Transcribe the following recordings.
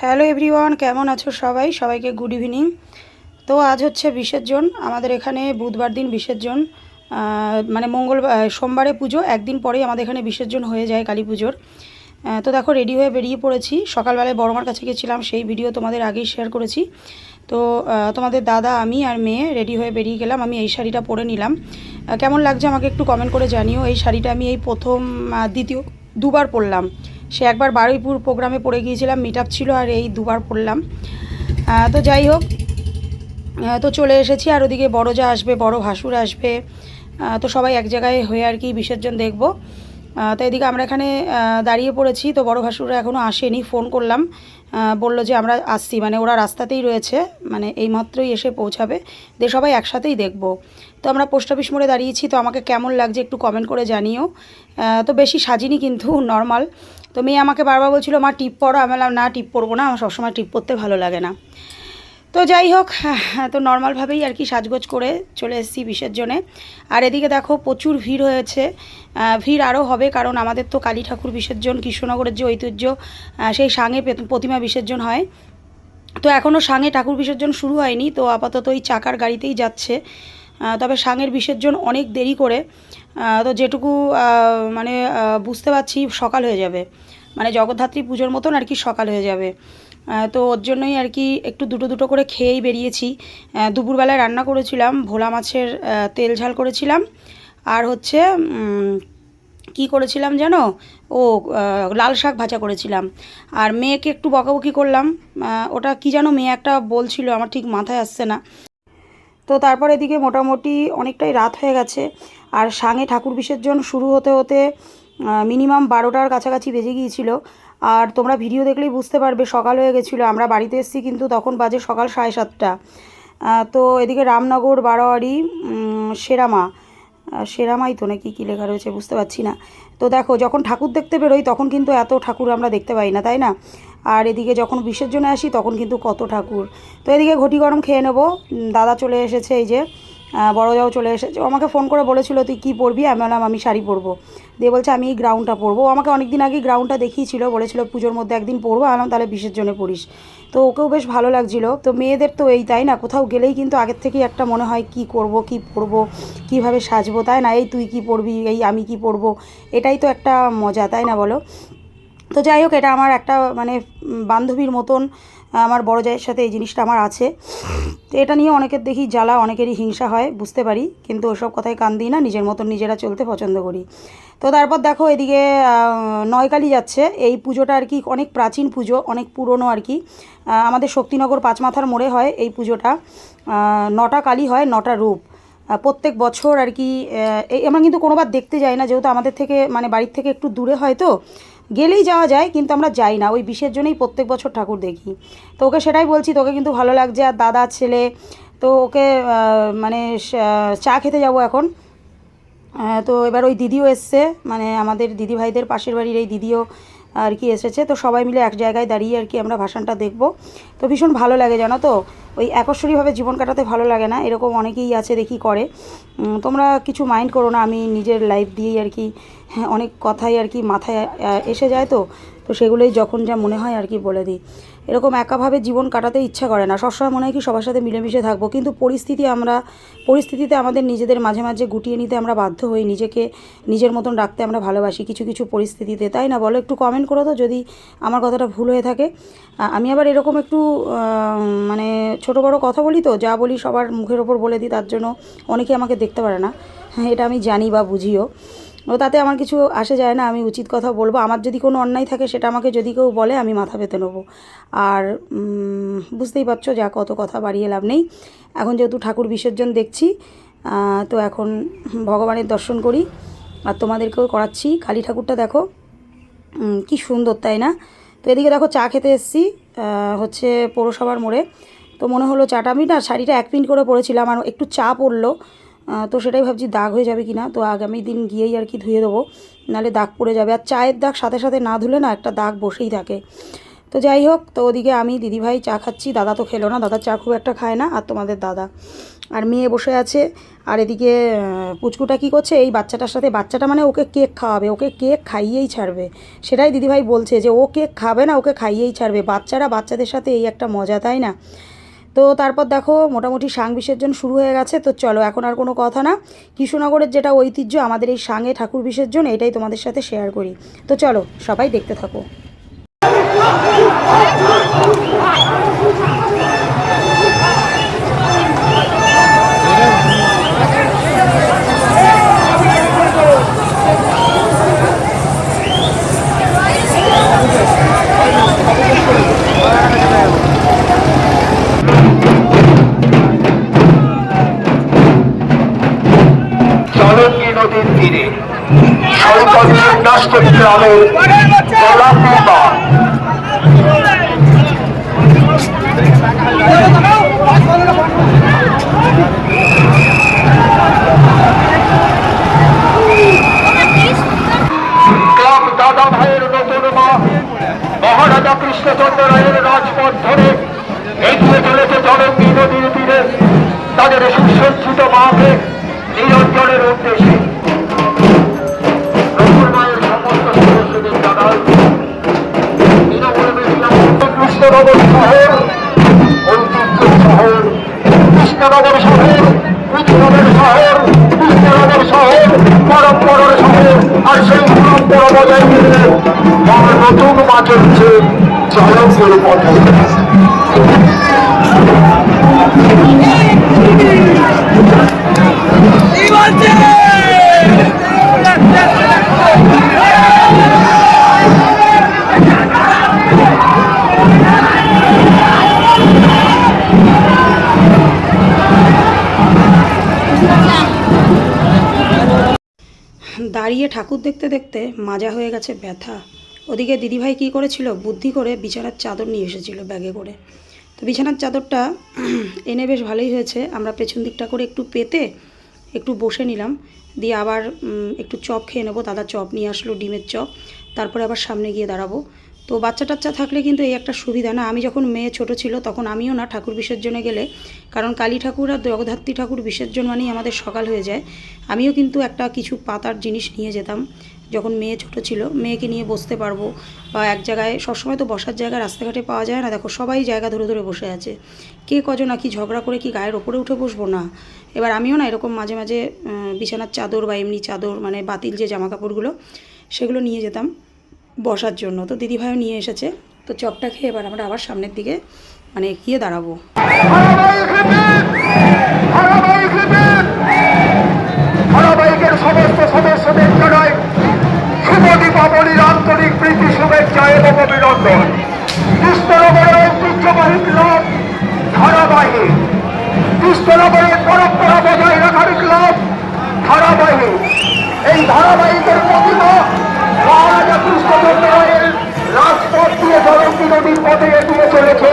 Hello everyone, কেমন আছো সবাই? সবাইকে গুড ইভিনিং। তো আজ হচ্ছে বিসর্জন আমাদের এখানে বুধবার দিন বিসর্জন মানে মঙ্গলবার সোমবারে পুজো, একদিন পরেই আমাদের এখানে বিসর্জন হয়ে যায় কালী পুজোর। তো দেখো রেডি হয়ে বেরিয়ে পড়েছি। সকালবেলায় বড়মার কাছে গেছিলাম, সেই ভিডিও তোমাদের আগেই শেয়ার করেছি। তো তোমাদের দাদা, আমি আর মেয়ে রেডি হয়ে বেরিয়ে গেলাম, আমি এই শাড়িটা পরে নিলাম। কেমন লাগছে আমাকে একটু কমেন্ট করে জানিও। এই শাড়িটা আমি এই প্রথম দ্বিতীয়, দুবার পরলাম। সে একবার বারুইপুর প্রোগ্রামে পড়ে গিয়েছিলাম মিট ছিল আর এই দুবার পড়লাম। তো যাই হোক তো চলে এসেছি আর ওদিকে বড় যা আসবে, বড় ভাসুর আসবে। তো সবাই এক জায়গায় হয়ে আর কি বিসর্জন দেখব। তো এদিকে আমরা এখানে দাঁড়িয়ে পড়েছি, তো বড় ভাসুররা এখনও আসেনি ফোন করলাম। বলল যে আমরা আসছি মানে ওরা রাস্তাতেই রয়েছে মানে এইমাত্রই এসে পৌঁছাবে, দিয়ে সবাই একসাথেই দেখব। তো আমরা পোস্ট অফিস মোড়ে দাঁড়িয়েছি, তো আমাকে কেমন লাগছে একটু কমেন্ট করে জানিও। তো বেশি সাজিনি কিন্তু নর্মাল তো মেয়ে আমাকে বারবার বলছিল, মা, টিপ পরো। আমি বললাম, না, টিপ পরবো না, আমার সবসময় টিপ পরতে ভালো লাগে না। তো যাই হোক হ্যাঁ, তো নর্মালভাবেই আর কি সাজগোজ করে চলে এসেছি বিসর্জনে। আর এদিকে দেখো প্রচুর ভিড় হয়েছে। ভিড় আরও হবে কারণ আমাদের তো কালী ঠাকুর বিসর্জন কৃষ্ণনগরের যে ঐতিহ্য সেই সাঙে প্রতিমা বিসর্জন হয়। তো এখনও সাঙে ঠাকুর বিসর্জন শুরু হয়নি তো আপাতত ওই চাকার গাড়িতেই যাচ্ছে। তবে সাঙের বিসর্জন অনেক দেরি করে। তো যেটুকু মানে বুঝতে পারছি সকাল হয়ে যাবে। মানে জগদ্ধাত্রী পুজোর মতন আর কি সকাল হয়ে যাবে। তো ওর জন্যই আর কি একটু দুটো দুটো করে খেয়েই বেরিয়েছি। দুপুরবেলায় রান্না করেছিলাম, ভোলা মাছের তেল ঝাল করেছিলাম। আর হচ্ছে কি করেছিলাম জানো? ও লাল শাক ভাজা করেছিলাম। আর মেয়েকে একটু বকাবকি করলাম। ওটা কি জানো মেয়ে একটা বলছিল, আমার ঠিক মাথায় আসছে না। তো তারপর এদিকে মোটামুটি অনেকটাই রাত হয়ে গেছে। আর সাঙে ঠাকুর বিসর্জন শুরু হতে হতে মিনিমাম বারোটার কাছাকাছি বেজে গিয়েছিল। আর তোমরা ভিডিও দেখলেই বুঝতে পারবে, সকাল হয়ে গেছিল। আমরা বাড়িতে এসেছি কিন্তু তখন বাজে সকাল সাড়ে সাতটা। তো এদিকে রামনগর, বারোয়ারি সেরামা। সেরামাই তো নাকি কী লেখা রয়েছে বুঝতে পারছি না। তো দেখো, যখন ঠাকুর দেখতে বেরোই তখন কিন্তু এত ঠাকুর আমরা দেখতে পাই না, তাই না? আর এদিকে যখন বিসর্জনে আসি তখন কিন্তু কত ঠাকুর। তো এদিকে ঘটি গরম খেয়ে নেব। দাদা চলে এসেছে এই যে। আহ, বড় যাও চলে এসেছে। ও আমাকে ফোন করে বলেছিল তুই কী পরবি? আমি বললাম আমি শাড়ি পরবো। দিয়ে বলছে আমি এই গ্রাউন্ডটা পরবো। ও আমাকে অনেক দিন আগে গ্রাউন্ডটা দেখিয়েছিল বলেছিল পুজোর মধ্যে একদিন পরবো। আলাম তাহলে বিসর্জনে পড়িস তো ওকেও বেশ ভালো লাগছিল। তো মেয়েদের তো এই তাই না? কোথাও গেলেই কিন্তু আগের থেকেই একটা মনে হয় কি করব কি পরবো কীভাবে সাজবো তাই না? এই তুই কি পরবি? এই আমি কি পরবো? এটাই তো একটা মজা তাই না বলো? তো যাই হোক, এটা আমার একটা মানে বান্ধবীর মতন আমার বড় জায়ের সাথে এই জিনিসটা আমার আছে। তো এটা নিয়ে অনেকের দেখি জ্বালা, অনেকেরই হিংসা হয়, বুঝতে পারি। কিন্তু ওসব কথায় কান দিই না, নিজের মতন নিজেরা চলতে পছন্দ করি। তো তারপর দেখো, এদিকে নয়কালী যাচ্ছে। এই পুজোটা আর কি অনেক প্রাচীন পুজো, অনেক পুরনো আর কি। আমাদের শক্তিনগর পাঁচমাথার মোড়ে হয় এই পুজোটা। নটা কালী হয়, নটা রূপ। প্রত্যেক বছর আর কি আমরা কিন্তু কোনোবার দেখতে যাই না, যেহেতু আমাদের থেকে মানে বাড়ির থেকে একটু দূরে হয় তো। গেলেই যাওয়া যায়, কিন্তু আমরা যাই না। ওই বিষের জন্যই প্রত্যেক বছর ঠাকুর দেখি। তো ওকে সেটাই বলছি, তোকে কিন্তু ভালো লাগছে। আর দাদা ছেলে, তো ওকে মানে চা খেতে যাব এখন। তো এবার ওই দিদিও এসছে। মানে আমাদের দিদিভাইদের পাশের বাড়ির এই দিদিও আর কি এসেছে। তো সবাই মিলে এক জায়গায় দাঁড়িয়ে আর কি আমরা ভাষণটা দেখব। তো ভীষণ ভালো লাগে জানো তো? ওই একস্বরীভাবে জীবন কাটাতে ভালো লাগে না? এরকম অনেকেই আছে দেখি করে। তোমরা কিছু মাইন্ড করো না আমি নিজের লাইফ দিয়েই আর কি হ্যাঁ, অনেক কথাই আর কি মাথায় এসে যায় তো? তো সেগুলোই যখন যা মনে হয় আর কি বলে দিই। এরকম একাভাবে জীবন কাটাতে ইচ্ছা করে না। সবসময় মনে হয় কি সবার সাথে মিলেমিশে থাকব। কিন্তু পরিস্থিতি আমরা, পরিস্থিতিতে আমাদের নিজেদের মাঝে মাঝে গুটিয়ে নিতে আমরা বাধ্য হই। নিজেকে, নিজের মতন রাখতে আমরা ভালোবাসি কিছু কিছু পরিস্থিতিতে। তাই না বলো? একটু কমেন্ট করো তো যদি আমার কথাটা ভুল হয়ে থাকে। আমি আবার এরকম একটু মানে ছোট বড় কথা বলি তো, যা বলি সবার মুখের ওপর বলে দিই, তার জন্য অনেকে আমাকে দেখতে পারে না। হ্যাঁ এটা আমি জানি বা বুঝিও। ও তাতে আমার কিছু আসে যায় না, আমি উচিত কথা বলব। আমার যদি কোনো অন্যায় থাকে সেটা আমাকে যদি কেউ বলে, আমি মাথা পেতে নেব। আর বুঝতেই পারছ যা কত কথা, বাড়িয়ে লাভ নেই। এখন যেহেতু ঠাকুর বিসর্জন দেখছি তো এখন ভগবানের দর্শন করি। আর তোমাদেরকেও করাচ্ছি। কালী ঠাকুরটা দেখো কি সুন্দর, তাই না? তো এদিকে দেখো চা খেতে এসেছি হচ্ছে পৌরসভার মোড়ে। তো মনে হলো চাটা, আমি না শাড়িটা এক প্রিন্ট করে পরেছিলাম, আর একটু চা পড়ল তো সেটাই ভাবছি, দাগ হয়ে যাবে কি না তো আগামী দিন গিয়েই আর কি ধুয়ে দেবো, নাহলে দাগ পড়ে যাবে। আর চায়ের দাগ সাথে সাথে না ধুলে না একটা দাগ বসেই থাকে। তো যাই হোক, তো ওদিকে আমি দিদিভাই চা খাচ্ছি, দাদা তো খেলো না, দাদা চা খুব একটা খায় না, আর তোমাদের দাদা। আর মেয়ে বসে আছে, আর এদিকে পুচকুটা কী করছে, এই বাচ্চাটার সাথে, বাচ্চাটা মানে ওকে কেক খাওয়াবে, ওকে কেক খাইয়েই ছাড়বে। সেটাই দিদিভাই বলছে যে, ও কেক খাবে না, ওকে খাইয়েই ছাড়বে। বাচ্চারা বাচ্চাদের সাথে এই একটা মজা, তাই না? তো তারপর দেখো মোটামুটি সাং বিসর্জন শুরু হয়ে গেছে, তো চলো এখন আর কোনো কথা না। কৃষ্ণনগরের যেটা ঐতিহ্য, আমাদের এই সাঙে ঠাকুর বিসর্জন, এটাই তোমাদের সাথে শেয়ার করি। তো চলো সবাই দেখতে থাকো। গোলাপি দাদা ভাইয়ের নতুন মা, মহারাজা কৃষ্ণচন্দ্র রায়ের রাজপথ ধরে এগিয়ে চলেছে জলঙ্গি নদীর তীরে। তাদের সুসজ্জিত মাকে পরম্পরা বজায় রেখে আমার নতুন মা চলছে জলঙ্গের পথে দাঁড়িয়ে ঠাকুর দেখতে দেখতে মাজা হয়ে গেছে ব্যথা। ওদিকে দিদিভাই কী করেছিল? বুদ্ধি করে বিছানার চাদর নিয়ে এসেছিল ব্যাগে করে। তো বিছানার চাদরটা এনে বেশ ভালোই হয়েছে। আমরা পেছন দিকটা করে একটু পেতে একটু বসে নিলাম। দিয়ে আবার একটু চপ খেয়ে নেব। দাদা চপ নিয়ে আসলো, ডিমের চপ। তারপরে আবার সামনে গিয়ে দাঁড়াবো। তো বাচ্চা টাচ্চা থাকলে কিন্তু এই একটা সুবিধা না। আমি যখন মেয়ে ছোট ছিল তখন আমিও না ঠাকুর বিসর্জনে গেলে, কারণ কালী ঠাকুর আর জগদ্ধাত্রী ঠাকুর বিসর্জন মানেই আমাদের সকাল হয়ে যায়। আমিও কিন্তু একটা কিছু পাতার জিনিস নিয়ে যেতাম। যখন মেয়ে ছোট ছিল, মেয়েকে নিয়ে বসতে পারব বা এক জায়গায় সবসময় তো বসার জায়গা রাস্তাঘাটে পাওয়া যায় না। দেখো, সবাই জায়গা ধরে ধরে বসে আছে। কে কজন আর কি ঝগড়া করে কি গায়ের ওপরে উঠে বসবো? না। এবার আমিও না এরকম মাঝে মাঝে বিছানার চাদর বা এমনি চাদর মানে বাতিল যে জামা কাপড়গুলো সেগুলো নিয়ে যেতাম। বসার জন্য। তো দিদিভাইও নিয়ে এসেছে। তো চপটা খেয়ে এবার আমরা আবার সামনের দিকে মানে গিয়ে দাঁড়াবো। ক্লাব ধারাবাহিক ধারাবাহিক এই ধারাবাহিকের নদীর পথে এগিয়ে চলেছে।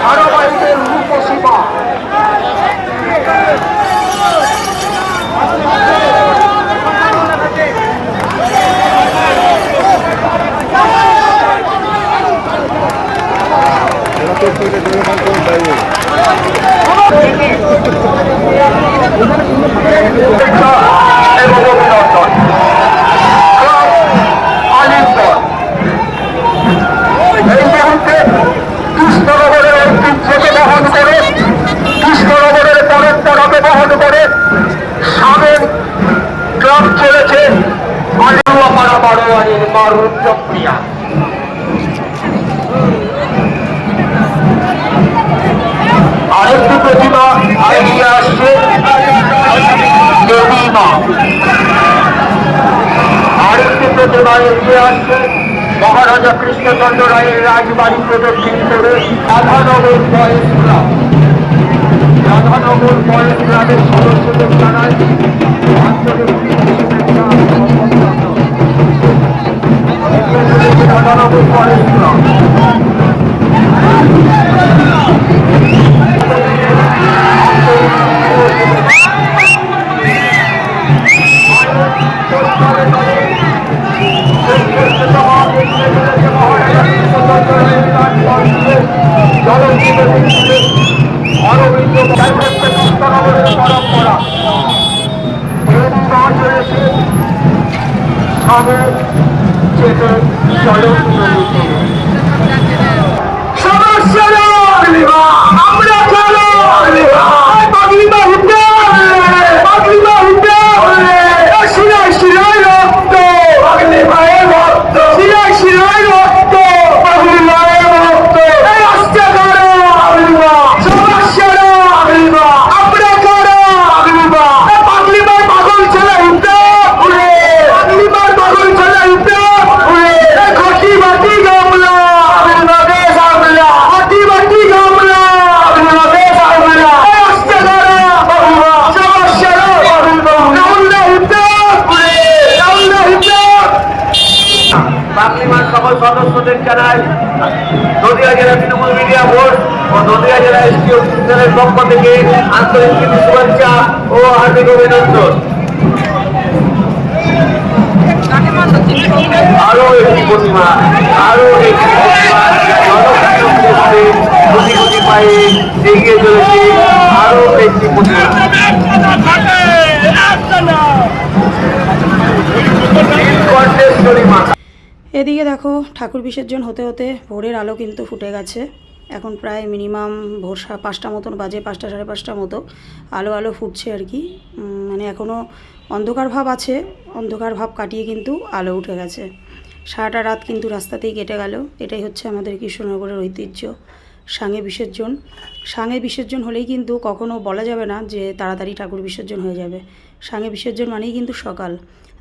ধারাবাহিকের রূপসীমা শুভেচ্ছা এবং এগিয়ে আসছে মহারাজা কৃষ্ণচন্দ্র রায়ের রাজবাড়ি প্রদক্ষিণ করে বয়েস বয়েস সদস্যদের জানায় আন্তরিক সবে চেপে জলঙ্কিত তীরে সমস্যা বাংলিমার সকল সদস্যদের জানাই, নদিয়া জেলা তৃণমূল মিডিয়া বোর্ড ও নদিয়া জেলা অফিসারের পক্ষ থেকে আন্তরিক শুভেচ্ছা ও হার্দিক অভিনন্দন। আরও একটি প্রতিমা আরও একটি কোটি কোটি পায়ে এগিয়ে চলেছে। আরও একটি প্রতিমা নীলকণ্ঠেশ্বরী মাতা এদিকে দেখো, ঠাকুর বিসর্জন হতে হতে ভোরের আলো কিন্তু ফুটে গেছে। এখন প্রায় মিনিমাম ভোর পাঁচটা মতন বাজে, পাঁচটা সাড়ে পাঁচটা মতো আলো আলো ফুটছে আর কি। মানে এখনও অন্ধকার ভাব আছে, অন্ধকার ভাব কাটিয়ে কিন্তু আলো উঠে গেছে। সারাটা রাত কিন্তু রাস্তাতেই কেটে গেল। এটাই হচ্ছে আমাদের কৃষ্ণনগরের ঐতিহ্য, সাঙে বিসর্জন। সাঙে বিসর্জন হলেই কিন্তু কখনো বলা যাবে না যে তাড়াতাড়ি ঠাকুর বিসর্জন হয়ে যাবে। সাঙে বিসর্জন মানেই কিন্তু সকাল।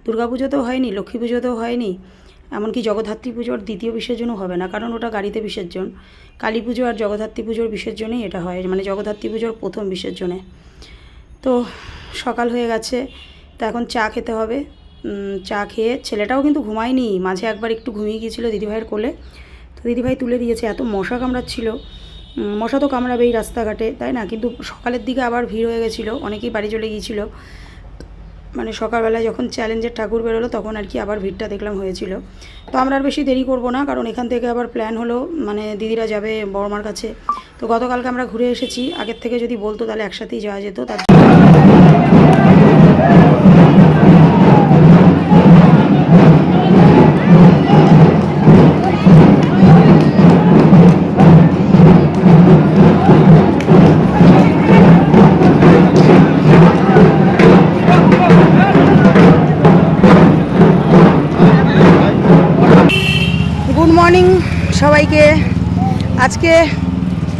দুর্গাপুজোতেও হয়নি, লক্ষ্মী পুজোতেও হয়নি। এমনকি জগদ্ধাত্রী পুজোর দ্বিতীয় বিসর্জনও হবে না, কারণ ওটা গাড়িতে বিসর্জন। কালী পুজো আর জগদ্ধাত্রী পুজোর বিসর্জনেই এটা হয় মানে জগদ্ধাত্রী পুজোর প্রথম বিসর্জনে। তো সকাল হয়ে গেছে, তো এখন চা খেতে হবে। চা খেয়ে ছেলেটাও কিন্তু ঘুমায়নি, মাঝে একবার একটু ঘুমিয়ে গিয়েছিল দিদিভাইয়ের কোলে। তো দিদিভাই তুলে দিয়েছে, এত মশা কামড়াচ্ছিল। মশা তো কামড়াবেই রাস্তাঘাটে, তাই না? কিন্তু সকালের দিকে আবার ভিড় হয়ে গেছিল, অনেকেই বাড়ি চলে গিয়েছিল। মানে সকালবেলায় যখন চ্যালেঞ্জের ঠাকুর বেরোলো, তখন আর কি আবার ভিড়টা দেখলাম হয়েছিল। তো আমরা আর বেশি দেরি করব না, কারণ এখান থেকে আবার প্ল্যান হলো মানে দিদিরা যাবে বড়মার কাছে। তো গতকালকে আমরা ঘুরে এসেছি, আগের থেকে যদি বলতো তাহলে একসাথেই যাওয়া যেত, তার আজকে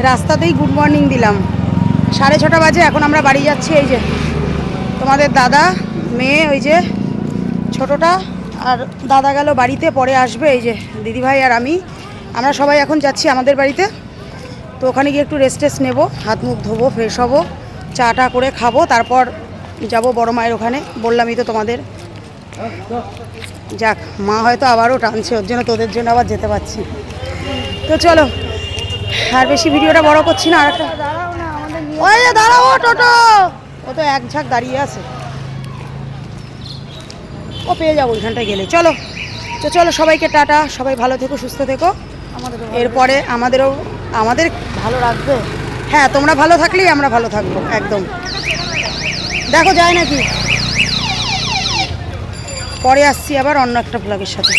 রাস্তাতেই গুড মর্নিং দিলাম। সাড়ে ছটা বাজে, এখন আমরা বাড়ি যাচ্ছি এই যে তোমাদের দাদা, মেয়ে, ওই যে ছোটটা, আর দাদা গেল বাড়িতে, পরে আসবে এই যে দিদিভাই আর আমি। আমরা সবাই এখন যাচ্ছি আমাদের বাড়িতে। তো ওখানে গিয়ে একটু রেস্ট টেস্ট নেব, হাত মুখ ধোবো ফ্রেশ হব চা টা করে খাব, তারপর যাব বড় মায়ের ওখানে। বললামই তো তোমাদের। যাক, মা হয়তো আবারও টানছে, ওর জন্য তোদের জন্য আবার যেতে পারছি। তো চলো আর বেশি ভিডিওটা বড় করছি না আর একটা ওই যে দাঁড়াও টোটো। ও তো এক ঝাঁক দাঁড়িয়ে আছে। ও পেয়ে যাব ওইখানটায় গেলে। চলো তো চলো সবাইকে টাটা সবাই ভালো থেকো সুস্থ থেকো। এরপরে আমাদেরও আমাদের ভালো রাখবে। হ্যাঁ তোমরা ভালো থাকলেই আমরা ভালো থাকব একদম। দেখো যায় নাকি? পরে আসছি আবার অন্য একটা ব্লগের সাথে।